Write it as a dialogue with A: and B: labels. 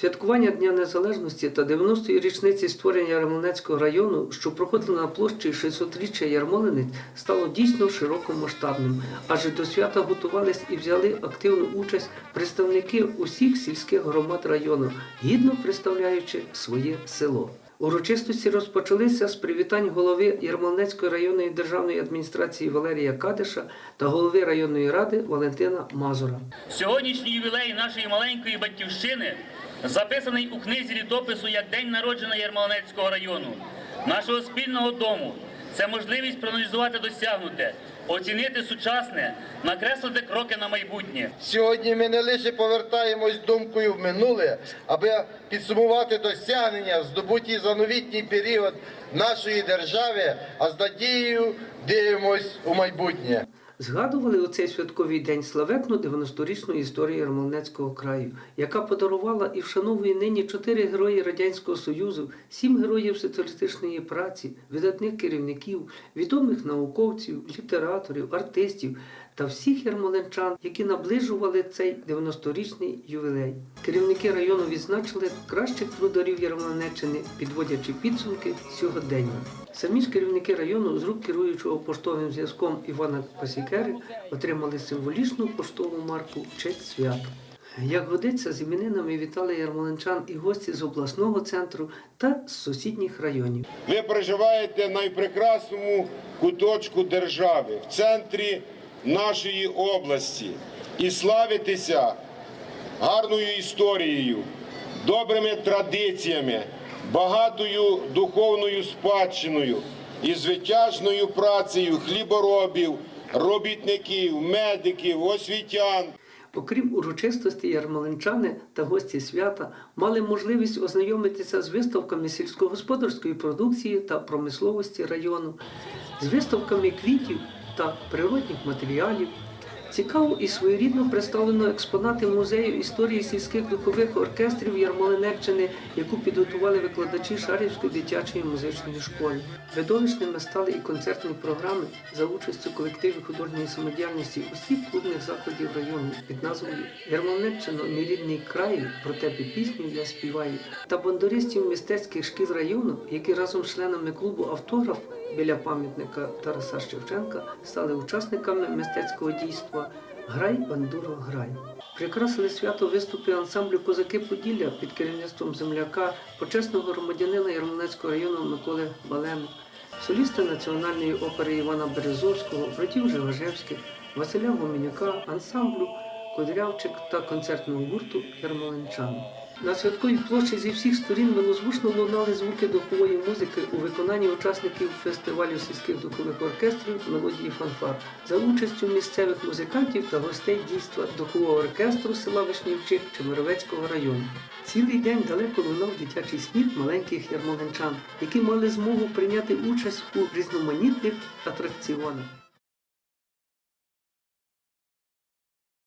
A: Святкування Дня Незалежності та 90-ї річниці створення Ярмолинецького району, що проходило на площі 600-річчя Ярмолинець, стало дійсно широкомасштабним, адже до свята готувались і взяли активну участь представники усіх сільських громад району, гідно представляючи своє село. Урочистості розпочалися з привітань голови Ярмолинецької районної державної адміністрації Валерія Кадиша та голови районної ради Валентина Мазура.
B: Сьогоднішній ювілей нашої маленької батьківщини записаний у книзі літопису як День народження Ярмолинецького району, нашого спільного дому. Це можливість проаналізувати досягнуте, оцінити сучасне, накреслити кроки на майбутнє.
C: Сьогодні ми не лише повертаємось думкою в минуле, аби підсумувати досягнення, здобуті за новітній період нашої держави, а з надією дивимось у майбутнє.
A: Згадували у цей святковий день славетну 90-річну історію Ярмолинецького краю, яка подарувала і вшановує нині чотири герої Радянського Союзу, сім героїв соціалістичної праці, видатних керівників, відомих науковців, літераторів, артистів та всіх ярмолинчан, які наближували цей 90-річний ювілей. Керівники району відзначили кращих трударів Ярмолинеччини, підводячи підсумки сьогодення. Самі ж керівники району з рук керуючого поштовим зв'язком Івана Пасікери отримали символічну поштову марку в честь свята. Як годиться, з іменинами вітали ярмолинчан і гості з обласного центру та з сусідніх районів.
D: Ви проживаєте в найпрекрасному куточку держави, в центрі нашої області, і славитеся гарною історією, добрими традиціями, багатою духовною спадщиною і звитяжною працею хліборобів, робітників, медиків, освітян.
A: Окрім урочистості, ярмалинчани та гості свята мали можливість ознайомитися з виставками сільськогосподарської продукції та промисловості району, з виставками квітів та природних матеріалів. Цікаво і своєрідно представлено експонати музею історії сільських духових оркестрів Ярмолинеччини, яку підготували викладачі Шарівської дитячої музичної школи. Видовищними стали і концертні програми за участю колективів художньої самодіяльності усіх клубних закладів району під назвою Ярмолинеччина мій рідний край, про тебе пісню я співаю та бандуристів мистецьких шкіл району, які разом з членами клубу автограф біля пам'ятника Тараса Шевченка стали учасниками мистецького дійства Грай, бандуро, грай. Прикрасили свято виступи ансамблю Козаки Поділля під керівництвом земляка, почесного громадянина Ярмолинецького району Миколи Балеми, соліста національної опери Івана Березовського, братів Живажевських, Василя Гоменюка, ансамблю Кудрявчик та концертного гурту Ярмолинчан. На святковій площі зі всіх сторін милозвучно лунали звуки духової музики у виконанні учасників фестивалю сільських духових оркестрів мелодії фанфар за участю місцевих музикантів та гостей дійства духового оркестру села Вишнівчик Чемеровецького району. Цілий день далеко лунав дитячий сміх маленьких ярмолинчан, які мали змогу прийняти участь у різноманітних атракціонах.